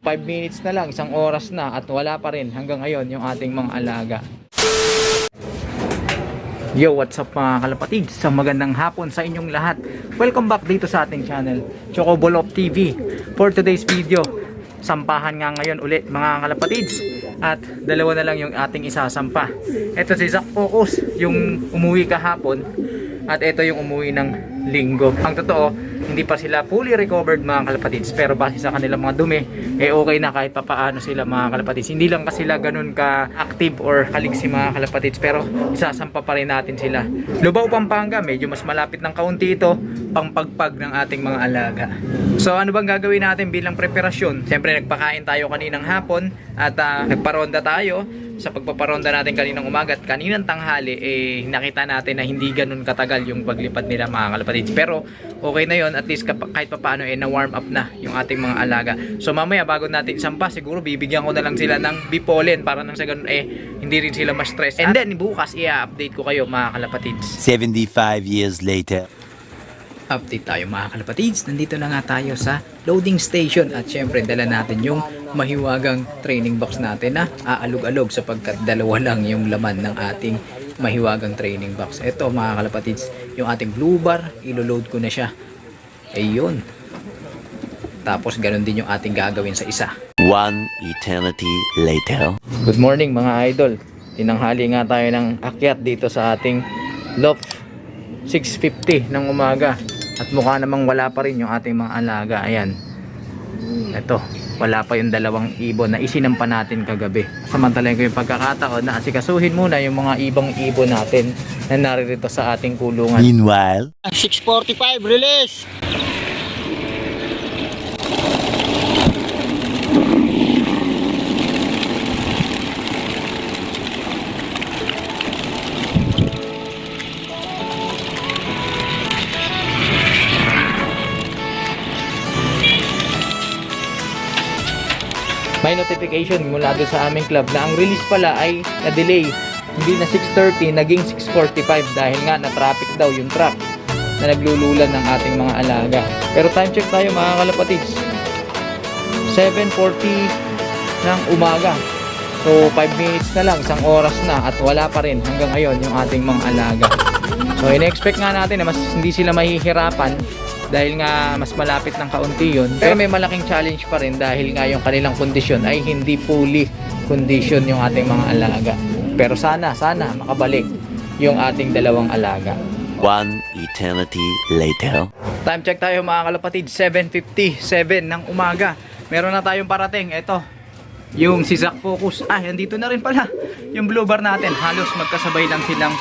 5 minutes na lang, isang oras na at wala pa rin hanggang ngayon yung ating mga alaga. Yo, what's up mga kalapatids? Sa magandang hapon sa inyong lahat. Welcome back dito sa ating channel, Chocobolo TV. For today's video, sampahan nga ngayon ulit mga kalapatids. At dalawa na lang yung ating isasampa. Ito si Zach Focus, yung umuwi kahapon. At ito yung umuwi ng linggo. Ang totoo, hindi pa sila fully recovered mga kalapatids. Pero base sa kanilang mga dumi, eh okay na kahit papaano sila mga kalapatids. Hindi lang kasi sila ganun ka-active or kaligsi mga kalapatids. Pero isasampa pa rin natin sila. Lubao, Pampanga, medyo mas malapit ng kaunti ito pang pagpag ng ating mga alaga. So ano bang gagawin natin bilang preparasyon? Siyempre nagpakain tayo kaninang hapon at ah, nagparonda tayo sa pagpaparonda natin kaninang umaga at kaninang tanghali eh nakita natin na hindi ganun katagal yung paglipad nila mga kalapatids. Pero okay na yon at least kahit papaano eh na warm up na yung ating mga alaga. So mamaya bago natin isampa siguro bibigyan ko na lang sila ng bipolen para nang sa ganun eh hindi rin sila ma-stress. And then bukas i-update ko kayo mga kalapatids. 75 years later. Update tayo mga kalapatids. Nandito na nga tayo sa loading station at syempre dala natin yung mahiwagang training box natin na aalog-alog sapagkat dalawa lang yung laman ng ating mahiwagang training box. Ito mga kalapatids, yung ating blue bar, ilo-load ko na siya. Ayun. Tapos ganun din yung ating gagawin sa isa. One eternity later. Good morning mga idol. Tinanghali nga tayo ng akyat dito sa ating loft 6.50 ng umaga. At mukha namang wala pa rin yung ating mga alaga. Ayan. Ito, wala pa yung dalawang ibon na isinampa natin kagabi. Samantalayan ko yung pagkakataon na asikasuhin muna yung mga ibang ibon natin na naririto sa ating kulungan. Meanwhile, 645 release may notification mula doon sa aming club na ang release pala ay na-delay. Hindi na 6.30, naging 6.45 dahil nga na-traffic daw yung truck na naglululan ng ating mga alaga. Pero time check tayo mga kalapatids. 7.40 ng umaga. So 5 minutes na lang, isang oras na at wala pa rin hanggang ngayon yung ating mga alaga. So in-expect nga natin na mas hindi sila mahihirapan dahil nga mas malapit ng kaunti yun. Pero may malaking challenge pa rin dahil nga yung kanilang kondisyon ay hindi fully condition yung ating mga alaga. Pero sana, sana makabalik yung ating dalawang alaga. one eternity later. Time check tayo mga kalapatid, 7.57 ng umaga. Meron na tayong parating, ito. Yung si Zack Focus. Ah, andito na rin pala. Yung blue bar natin. Halos magkasabay lang silang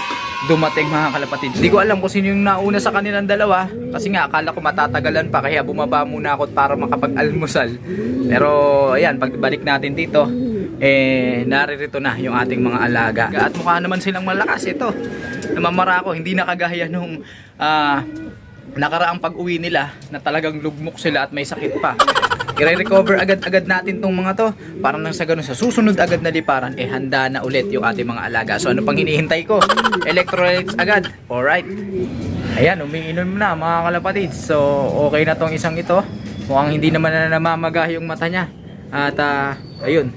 dumating mga kalapatid. Hindi ko alam kung sino yung nauna sa kanilang dalawa. Kasi nga, akala ko matatagalan pa. Kaya bumaba muna ako para makapag-almusal. Pero, ayan, pagbalik natin dito, eh, naririto na yung ating mga alaga. At mukha naman silang malakas. Ito, namamara ako. Hindi nakagaya nung ah, nakaraang pag-uwi nila na talagang lugmok sila at may sakit pa. I-recover agad-agad natin tong mga to para nang sa ganun sa susunod agad na liparan eh handa na ulit yung ating mga alaga. So ano pang hinihintay ko? Electrolytes agad. Alright. Ayan, umiinom na mga kalapatid. So okay na tong isang ito. Mukhang hindi naman na namamagah yung mata niya. At ah, ayun,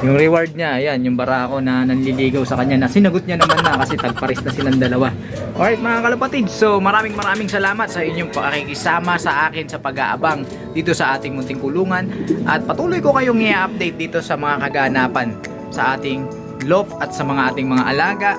yung reward niya, ayan, yung barako na nanliligaw sa kanya na sinagot niya naman na kasi tagparis na silang dalawa. Alright mga kalapatid, so maraming maraming salamat sa inyong pakikisama sa akin sa pag-aabang dito sa ating munting kulungan at patuloy ko kayong i-update dito sa mga kaganapan sa ating loft at sa mga ating mga alaga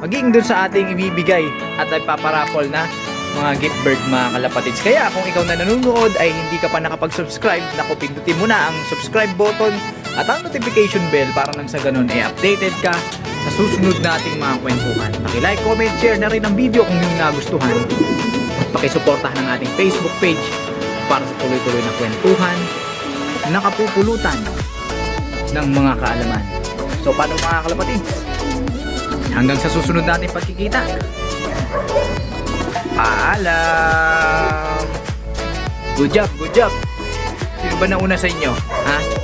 maging dun sa ating ibibigay at ipaparapol na mga gift bird mga kalapatids. Kaya kung ikaw na nanonood ay hindi ka pa nakapag-subscribe, naku pindutin mo na ang subscribe button at ang notification bell para nang sa ganun ay updated ka sa susunod nating mga kwentuhan. Paki-like, comment, share na rin ang video kung yung nagustuhan. At pakisuportahan ang ating Facebook page para sa tuloy-tuloy na kwentuhan na kapupulutan ng mga kaalaman. So paano mga kalapatids? Hanggang sa susunod nating pagkikita. Paalam! Good job, good job! Sino ba nauna sa inyo? Ha?